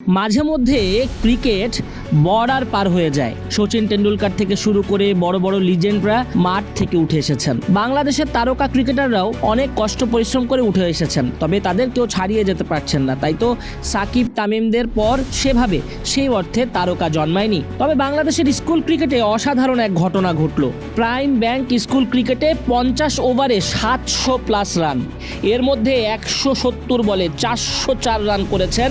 মাঝে মধ্যে cricket border পার হয়ে যায়। সচিন টেন্ডুলকার থেকে শুরু করে বড় বড় লিজেন্ডরা মাঠ থেকে উঠে এসেছেন। বাংলাদেশের তারকা ক্রিকেটাররাও অনেক কষ্ট পরিশ্রম করে উঠে এসেছেন, তবে তাদের কেউ ছাড়িয়ে যেতে পারছেন না। তাই তো সাকিব তামিমদের পর সেভাবে সেই অর্থে তারকা জন্মায়নি। তবে বাংলাদেশের স্কুল ক্রিকেটে অসাধারণ এক ঘটনা ঘটল। প্রাইম ব্যাংক স্কুল ক্রিকেটে পঞ্চাশ ওভারে সাতশো প্লাস রান। এর মধ্যে একশো সত্তর বলে চারশো চার রান করেছেন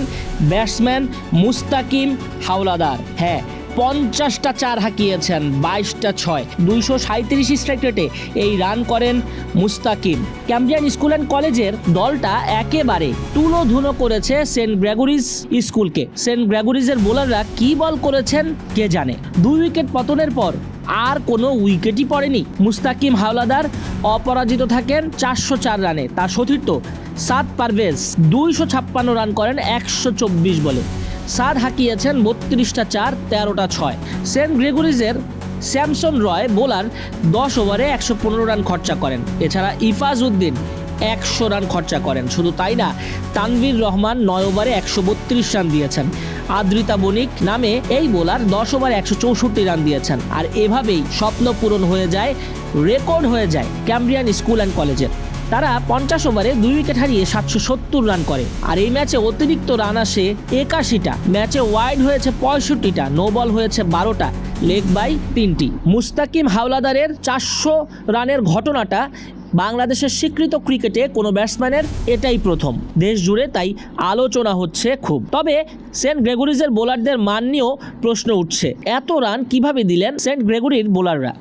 ব্যাটসম্যান মুস্তাকিম হাওলাদার। হ্যাঁ পঞ্চাশটা চার হাঁকিয়েছেন, বাইশটা ছয়। দুইশো সাঁত্রিশ স্ট্রাইক রেটে এই রান করেন মুস্তাকিম। ক্যাম্বিয়ান স্কুল অ্যান্ড কলেজের দলটা একেবারে তুলো ধুনো করেছে সেন্ট গ্রেগরিজ স্কুলকে। সেন্ট গ্রেগরিজের বোলাররা কি বল করেছেন কে জানে? দুই উইকেট পতনের পর আর কোনো উইকেটই পড়েনি। মুস্তাকিম হাওলাদার অপরাজিত থাকেন চারশো চার রানে। তার সতীর্থ সাদ পারভেজ দুইশো ছাপ্পান্ন রান করেন একশো চব্বিশ বলে। সাদ হাঁকিয়েছেন বত্রিশটা চার, তেরোটা ছয়। সেন্ট গ্রেগরিজের স্যামসন রয় বোলার দশ ওভারে একশো পনেরো রান খরচা করেন। এছাড়া ইফাজ উদ্দিন একশো রান খরচা করেন। শুধু তাই না, তানভীর রহমান নয় ওভারে একশো বত্রিশ রান দিয়েছেন। আদ্রিতা বণিক নামে এই বোলার দশ ওভারে একশো চৌষট্টি রান দিয়েছেন। আর এভাবেই স্বপ্ন পূরণ হয়ে যায়, রেকর্ড হয়ে যায় ক্যাম্ব্রিয়ান স্কুল অ্যান্ড কলেজের। তারা পঞ্চাশ ওভারে দুই উইকেট হারিয়ে সাতশো সত্তর রান করে। আর এই ম্যাচে অতিরিক্ত রান আসে একাশিটা। ম্যাচে ওয়াইড হয়েছে পঁয়ষট্টিটা, নো বল হয়েছে বারোটা, লেগ বাই তিনটি। মুস্তাকিম হাওলাদারের চারশো রানের ঘটনাটা বাংলাদেশের স্বীকৃত ক্রিকেটে কোনো ব্যাটসম্যানের এটাই প্রথম। দেশ জুড়ে তাই আলোচনা হচ্ছে খুব। তবে সেন্ট গ্রেগরিজের বোলারদের মান নিয়েও প্রশ্ন উঠছে, এত রান কীভাবে দিলেন সেন্ট গ্রেগরির বোলাররা?